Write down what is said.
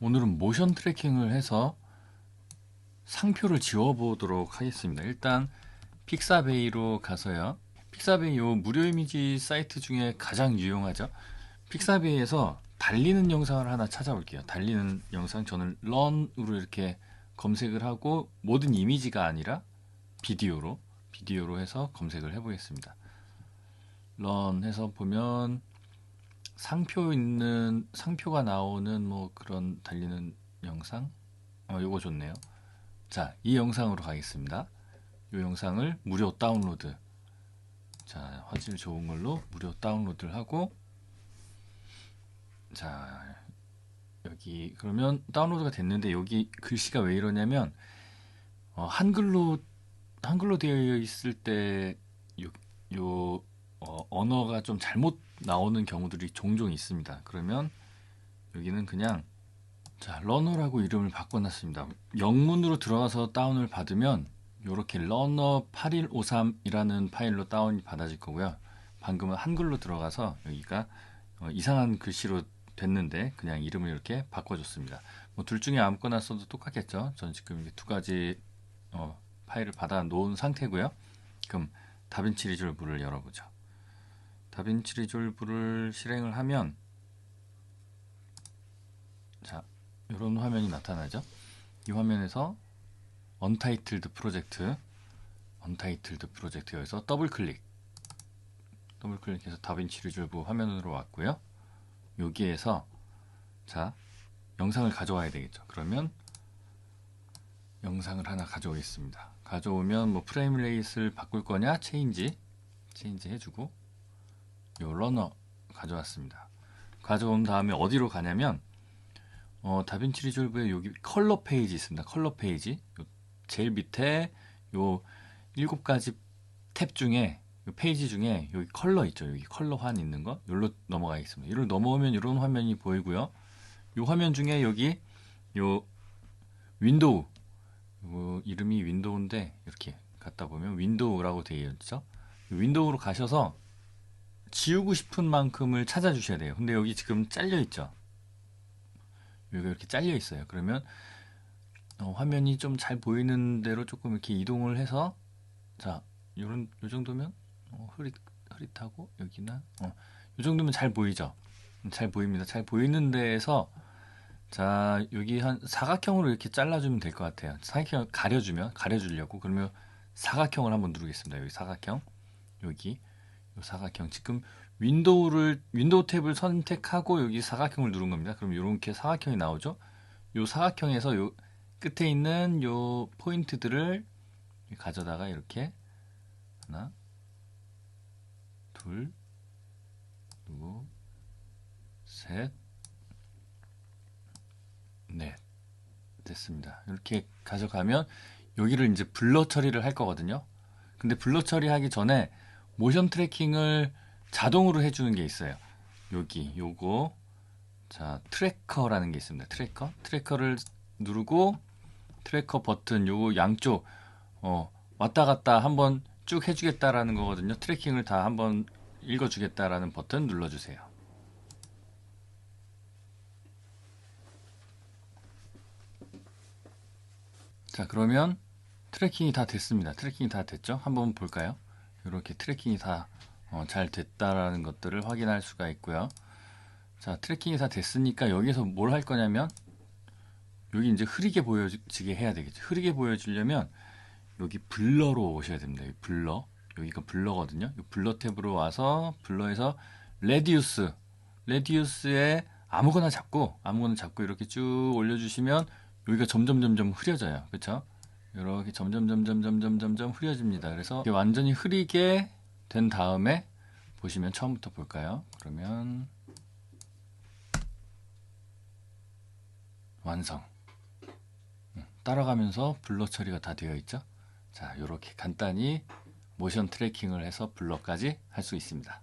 오늘은 모션 트래킹을 해서 상표를 지워보도록 하겠습니다. 일단 픽사베이로 가서요. 픽사베이 요 무료 이미지 사이트 중에 가장 유용하죠. 픽사베이에서 달리는 영상을 하나 찾아볼게요. 달리는 영상 저는 런으로 이렇게 검색을 하고 모든 이미지가 아니라 비디오로 비디오로 해서 검색을 해보겠습니다. 런 해서 보면 상표 있는 상표가 나오는 뭐 그런 달리는 영상 어 요거 좋네요. 자, 이 영상으로 가겠습니다. 이 영상을 무료 다운로드. 자, 화질 좋은 걸로 무료 다운로드를 하고 자, 여기 그러면 다운로드가 됐는데 여기 글씨가 왜 이러냐면 어, 한글로 한글로 되어 있을 때 요, 요 어, 언어가 좀 잘못 나오는 경우들이 종종 있습니다. 그러면 여기는 그냥 자 러너라고 이름을 바꿔놨습니다. 영문으로 들어가서 다운을 받으면 이렇게 러너 8153이라는 파일로 다운이 받아질 거고요. 방금은 한글로 들어가서 여기가 어, 이상한 글씨로 됐는데 그냥 이름을 이렇게 바꿔줬습니다. 뭐 둘 중에 아무거나 써도 똑같겠죠. 전 지금 두 가지 어, 파일을 받아 놓은 상태고요. 그럼 다빈치 리졸브를 열어보죠. 다빈치 리졸브를 실행을 하면 자 이런 화면이 나타나죠. 이 화면에서 언타이틀드 프로젝트 언타이틀드 프로젝트에서 더블 클릭 더블 클릭해서 다빈치 리졸브 화면으로 왔고요. 여기에서 자 영상을 가져와야 되겠죠. 그러면 영상을 하나 가져오겠습니다. 가져오면 뭐 프레임 레이스를 바꿀 거냐 체인지 체인지 해주고 요 러너 가져왔습니다. 가져온 다음에 어디로 가냐면 어, 다빈치 리졸브에 여기 컬러 페이지 있습니다. 컬러 페이지 요 제일 밑에 요 일곱 가지 탭 중에 요 페이지 중에 여기 컬러 있죠. 여기 컬러 환 있는 거 여기로 넘어가겠습니다. 이를 넘어오면 이런 화면이 보이고요. 요 화면 중에 여기 요 윈도우 요 이름이 윈도우인데 이렇게 갖다 보면 윈도우라고 되어 있죠. 윈도우로 가셔서 지우고 싶은 만큼을 찾아주셔야 돼요. 근데 여기 지금 잘려 있죠. 여기가 이렇게 잘려 있어요. 그러면 어, 화면이 좀 잘 보이는 대로 조금 이렇게 이동을 해서 자, 요런 요 정도면 어, 흐릿 흐릿하고 여기나 어, 요 정도면 잘 보이죠. 잘 보입니다. 잘 보이는 데에서 자, 여기 한 사각형으로 이렇게 잘라주면 될 것 같아요. 사각형 가려주면 가려주려고 그러면 사각형을 한번 누르겠습니다. 여기 사각형 여기 요 사각형 지금 윈도우를 윈도우 탭을 선택하고 여기 사각형을 누른 겁니다. 그럼 이렇게 사각형이 나오죠. 요 사각형에서 요 끝에 있는 요 포인트들을 가져다가 이렇게 하나, 둘, 그리고 셋, 넷 됐습니다. 이렇게 가져가면 여기를 이제 블러 처리를 할 거거든요. 근데 블러 처리하기 전에 모션 트래킹을 자동으로 해주는 게 있어요. 여기 요거 자 트래커라는 게 있습니다. 트래커 트래커를 누르고 트래커 버튼 요거 양쪽 어, 왔다 갔다 한번 쭉 해주겠다라는 거거든요. 트래킹을 다 한번 읽어주겠다라는 버튼 눌러주세요. 자 그러면 트래킹이 다 됐습니다. 트래킹이 다 됐죠? 한번 볼까요? 이렇게 트래킹이 다 잘 됐다라는 것들을 확인할 수가 있고요. 자 트래킹이 다 됐으니까 여기서 뭘 할 거냐면 여기 이제 흐리게 보여지게 해야 되겠죠. 흐리게 보여주려면 여기 블러로 오셔야 됩니다. 여기 블러 여기가 블러거든요. 이 블러 탭으로 와서 블러에서 레디우스 레디우스에 아무거나 잡고 아무거나 잡고 이렇게 쭉 올려 주시면 여기가 점점 점점 흐려져요. 그렇죠? 이렇게 점점 점점 점점 점점 흐려집니다. 그래서 완전히 흐리게 된 다음에 보시면 처음부터 볼까요? 그러면 완성. 따라가면서 블러 처리가 다 되어 있죠. 자, 이렇게 간단히 모션 트래킹을 해서 블러까지 할 수 있습니다.